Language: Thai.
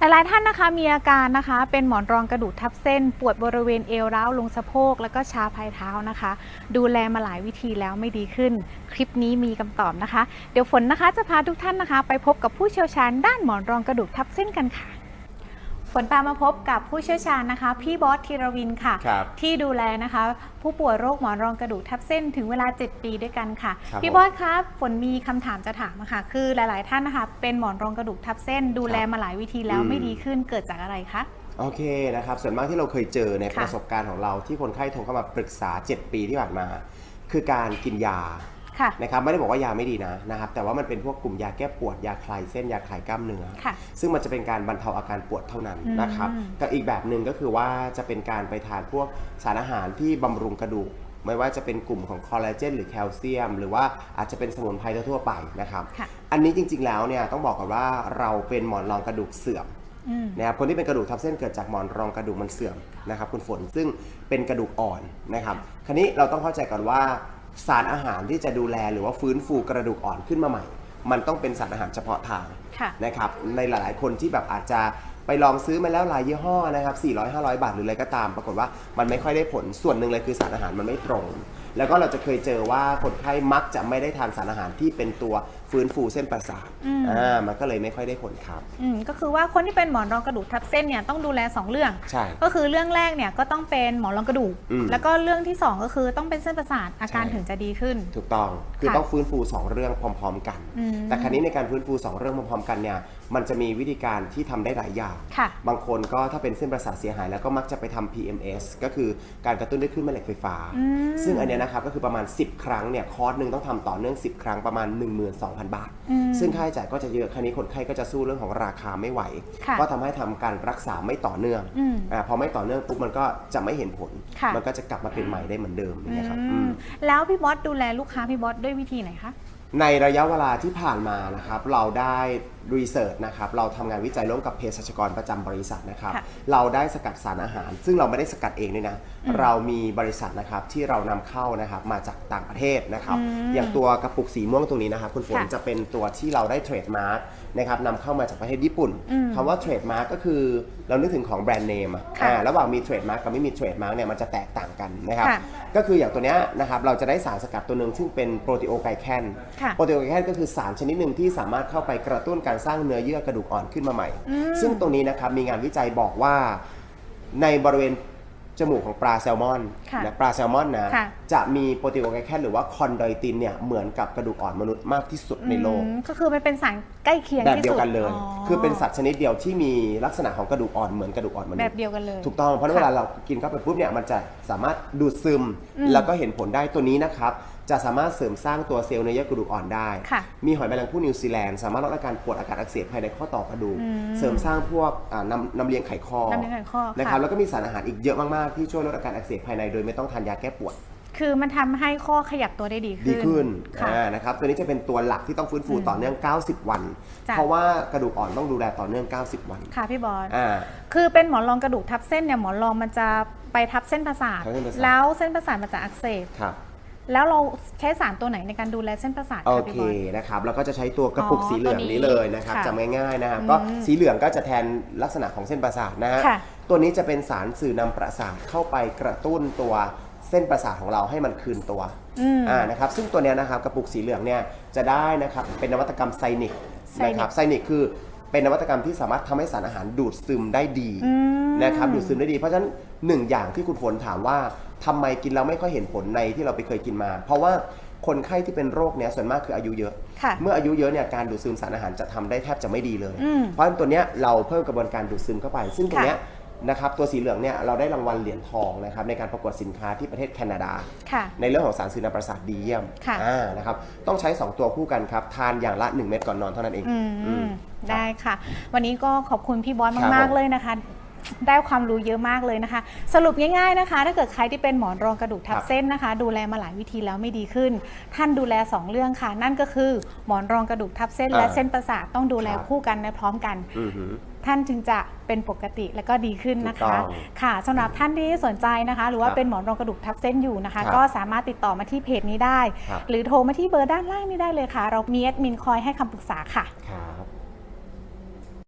หลายๆท่านนะคะมีอาการนะคะเป็นหมอนรองกระดูกทับเส้น ปวดบริเวณเอวร้าวลงสะโพก แล้วก็ชาภายเท้านะคะ ดูแลมาหลายวิธีแล้วไม่ดีขึ้น คลิปนี้มีคำตอบนะคะ เดี๋ยวฝนนะคะจะพาทุกท่านนะคะ ไปพบกับผู้เชี่ยวชาญด้านหมอนรองกระดูกทับเส้นกันค่ะ ฝนพามาพบกับผู้เชี่ยวชาญนะคะ พี่บอสธีรวินค่ะ ครับที่ดูแลนะคะ ผู้ป่วยโรคหมอนรองกระดูกทับเส้นถึงเวลา 7 ปีด้วยกันค่ะ ครับพี่ผมบอสครับฝนมีคำถามจะถามอะค่ะ คือหลาย ๆ ท่านนะคะ เป็นหมอนรองกระดูกทับเส้น ดูแลครับมาหลายวิธีแล้วอืม ไม่ดีขึ้นเกิดจากอะไรคะ โอเคนะครับส่วนมากที่เราเคยเจอในค่ะประสบการณ์ของเราที่คนไข้โทรเข้ามาปรึกษา 7 ปีที่ผ่านมา คือการกินยา ค่ะนะครับไม่ได้บอกว่ายาไม่ดีนะนะครับแต่ว่ามันเป็นพวกกลุ่มยาแก้ปวดยาคลายเส้นยาคลายกล้ามเนื้อ ค่ะ ซึ่งมันจะเป็นการบรรเทาอาการปวดเท่านั้นอืมนะครับกับอีกแบบหนึ่งก็คือว่าจะเป็นการไปทานพวกสารอาหารที่บำรุงกระดูก ไม่ว่าจะเป็นกลุ่มของคอลลาเจนหรือแคลเซียม หรือว่าอาจจะเป็นสมุนไพรทั่วๆไปนะครับ ค่ะ อันนี้จริงๆแล้วเนี่ยต้องบอกก่อนว่าเราเป็นหมอนรองกระดูกเสื่อม อืม นะครับคนที่เป็นกระดูกทับเส้นเกิดจากหมอนรองกระดูกมันเสื่อมนะครับคุณฝนซึ่งเป็นกระดูกอ่อนนะครับ คราวนี้เราต้องเข้าใจก่อนว่า สารอาหารที่จะดูแลหรือว่าฟื้นฟูกระดูกอ่อนขึ้นมาใหม่ มันต้องเป็นสารอาหารเฉพาะทางค่ะนะครับในหลาย ๆ คนที่แบบอาจจะไปลองซื้อมาแล้วหลายยี่ห้อนะครับ400 500 บาทหรืออะไรก็ตาม ปรากฏว่ามันไม่ค่อยได้ผลส่วนหนึ่งเลยคือสารอาหารมันไม่ตรงแล้วก็เราจะเคยเจอว่าคนไข้มักจะไม่ได้ทานสารอาหารที่เป็นตัวฟื้นฟูเส้นประสาทอืม อ่ามันก็เลยไม่ค่อยได้ผลครับ อืมก็คือว่าคนที่เป็นหมอนรองกระดูกทับเส้นเนี่ยต้องดูแล2เรื่อง ใช่ ก็คือเรื่องแรกเนี่ยก็ต้องเป็นหมอนรองกระดูก อืมแล้วก็เรื่องที่2ก็คือต้องเป็นเส้นประสาทอาการใช่ ถึงจะดีขึ้น ถูกต้องคือค่ะ ต้องฟื้นฟู 2 เรื่องพร้อม ๆ กัน อืม แต่ครั้นี้ในการฟื้นฟู 2 เรื่องพร้อมๆกันเนี่ยมันจะมีวิธีการที่ทำได้หลายอย่าง ค่ะ บางคนก็ถ้าเป็นเส้นประสาทเสียหายแล้วก็มักจะไปทำ PMS ก็คือการกระตุ้นด้วยคลื่นแม่เหล็กไฟฟ้า อืม ซึ่งอันเนี้ยนะครับก็คือประมาณ 10 ครั้งเนี่ยคอร์สหนึ่งต้องทำต่อเนื่อง 10 ครั้งประมาณ 12,000 บาทอืมซึ่งค่าใช้จ่ายก็จะเยอะครั้นี้คนไข้ก็จะสู้เรื่องของราคาไม่ไหวค่ะก็ทำให้ทำการรักษาไม่ต่อเนื่องอืมอ่าพอไม่ต่อเนื่องปุ๊บมันก็จะไม่เห็นผลค่ะมันก็จะกลับมาเป็นใหม่ได้เหมือนเดิมอย่างเงี้ยครับอือืมมแล้วพี่บอสดูแลลูกค้าพี่บอสด้วยวิธีไหนคะในระยะเวลาที่ผ่านมานะครับเราได้ รีเสิร์ชนะครับเราทำงานวิจัยร่วมกับเภสัชกรประจำบริษัทนะครับ ค่ะเราได้สกัดสารอาหาร ซึ่งเราไม่ได้สกัดเองด้วยนะอืมเรามีบริษัทนะครับที่เรานำเข้านะครับมาจากต่างประเทศนะครับ อืมอย่างตัวกระปุกสีม่วงตรงนี้นะครับ คุณฝนค่ะจะเป็นตัวที่เราได้เทรดมาร์กนะครับนำเข้ามาจากประเทศญี่ปุ่นอืมคำว่าเทรดมาร์กก็คือเรานึกถึงของแบรนด์เนมอะค่ะอ่าระหว่างมีเทรดมาร์กกับไม่มีเทรดมาร์กเนี่ยมันจะแตกต่างกันนะครับ ค่ะ ก็คืออย่างตัวเนี้ยนะครับเราจะได้สารสกัดตัวหนึ่งซึ่งเป็นโปรตีโอไกลแคน ค่ะ โปรตีโอไกลแคนก็คือสารชนิดหนึ่งที่สามารถเข้าไปกระตุ้นการสร้างเนื้อเยื่อกระดูกอ่อนขึ้นมาใหม่อืมซึ่งตรงนี้นะครับมีงานวิจัยบอกว่าในบริเวณจมูกของปลาแซลมอนค่ะนะปลาแซลมอนนะค่ะจะมีโปรตีโอไกลแคนหรือว่าคอนโดยตินเนี่ยเหมือนกับกระดูกอ่อนมนุษย์มากที่สุดในโลกอืมก็คือมันเป็นสารใกล้เคียงแบบที่เดียสุวดกันเลย คือเป็นสัตว์ชนิดเดียวที่มีลักษณะของกระดูกอ่อนเหมือนกระดูกอ่อนมนุษย์แบบเดียวกันเลยถูกต้องเพราะฉะนั้นเวลาเรากินเข้าไปปุ๊บเนี่ยมันจะสามารถดูดซึมอืมแล้วก็เห็นผลได้ตัวนี้นะครับ จะสามารถเสริมสร้างตัวเซลล์เนื้อเยื่อกระดูกอ่อนได้ค่ะมีหอยแมลงภู่นิวซีแลนด์สามารถลดอาการปวดอาการอักเสบภายในข้อต่อกระดูกอืมเสริมสร้างพวกอ่าน้ำน้ำเลี้ยงไขข้อน้ำเลี้ยงไขข้อค่ะนะครับแล้วก็มีสารอาหารอีกเยอะมาก ๆ ที่ช่วยลดอาการอักเสบภายในโดยไม่ต้องทานยาแก้ปวดคือมันทำให้ข้อขยับตัวได้ดีขึ้น ดีขึ้นค่ะอ่านะครับ ตัวนี้จะเป็นตัวหลักที่ต้องฟื้นฟูอืมต่อเนื่อง 90 วันจ้ะเพราะว่ากระดูกอ่อนต้องดูแลต่อเนื่อง 90 วัน ค่ะพี่บอสอ่าคือเป็นหมอนรองกระดูกทับเส้นเนี่ยหมอนรองมันจะไปทับเส้นประสาททับเส้นประสาทแล้วเส้นประสาทมันจะอักเสบครับ แล้วเราใช้สารตัวไหนในการดูแลเส้นประสาทโอคะเคพี่บอสนะครับเราก็จะใช้ตัวกระปุกอ๋อสีเหลืองตัวนี้นี้เลยนะครับค่ะจำง่ายๆนะครับอืมก็สีเหลืองก็จะแทนลักษณะของเส้นประสาทนะฮะค่ะตัวนี้จะเป็นสารสื่อนำประสาทเข้าไปกระตุ้นตัวเส้นประสาทของเราให้มันคืนตัวอืมอ่านะครับซึ่งตัวเนี้ยนะครับกระปุกสีเหลืองเนี่ยจะได้นะครับเป็นนวัตกรรมไซนิกไซนิกนะครับไซนิกคือ เป็นนวัตกรรมที่สามารถทำให้สารอาหารดูดซึมได้ดีอืมนะครับดูดซึมได้ดี เพราะฉะนั้นหนึ่งอย่างที่คุณฝนถามว่าทำไมกินแล้วไม่ค่อยเห็นผลในที่เราไปเคยกินมา เพราะว่าคนไข้ที่เป็นโรคเนี้ยส่วนมากคืออายุเยอะ ค่ะ เมื่ออายุเยอะเนี่ยการดูดซึมสารอาหารจะทำได้แทบจะไม่ดีเลยอืมเพราะฉะนั้นตัวเนี้ยเราเพิ่มกระบวนการดูดซึมเข้าไป ซึ่งตรงเนี้ย นะครับตัวสีเหลืองเนี่ยเราได้รางวัลเหรียญทองนะครับในการประกวดสินค้าที่ประเทศแคนาดา ค่ะ ในเรื่องของสารสื่อนำประสาทดีเยี่ยมค่ะ อ่านะครับต้องใช้ 2 ตัวคู่กันครับ ทานอย่างละ 1 เม็ดก่อนนอนเท่านั้นเองอือืมม ได้ค่ะ วันนี้ก็ขอบคุณพี่บอสครับมาก ผม ๆ เลยนะคะ ได้ความรู้เยอะมากเลยนะคะ สรุปง่ายๆนะคะ ถ้าเกิดใครที่เป็นหมอนรองกระดูกทับเส้นนะคะ ดูแลมาหลายวิธีแล้วไม่ดีขึ้น ท่านดูแล2เรื่องค่ะ นั่นก็คือหมอนรองกระดูกทับเส้น และเส้นประสาทต้องดูแลคู่กันในพร้อมกัน อือหือ ท่านจึงจะเป็นปกติและก็ดีขึ้นนะถูกต้คะองค่ะสำหรับท่านที่สนใจนะคะ หรือว่าครับเป็นหมอนรองกระดูกทับเส้นอยู่นะคะ ครับก็สามารถติดต่อมาที่เพจนี้ได้ ครับ หรือโทรมาที่เบอร์ด้านล่างนี้ได้เลยค่ะ เรามีแอดมินคอยให้คำปรึกษาค่ะ ครับ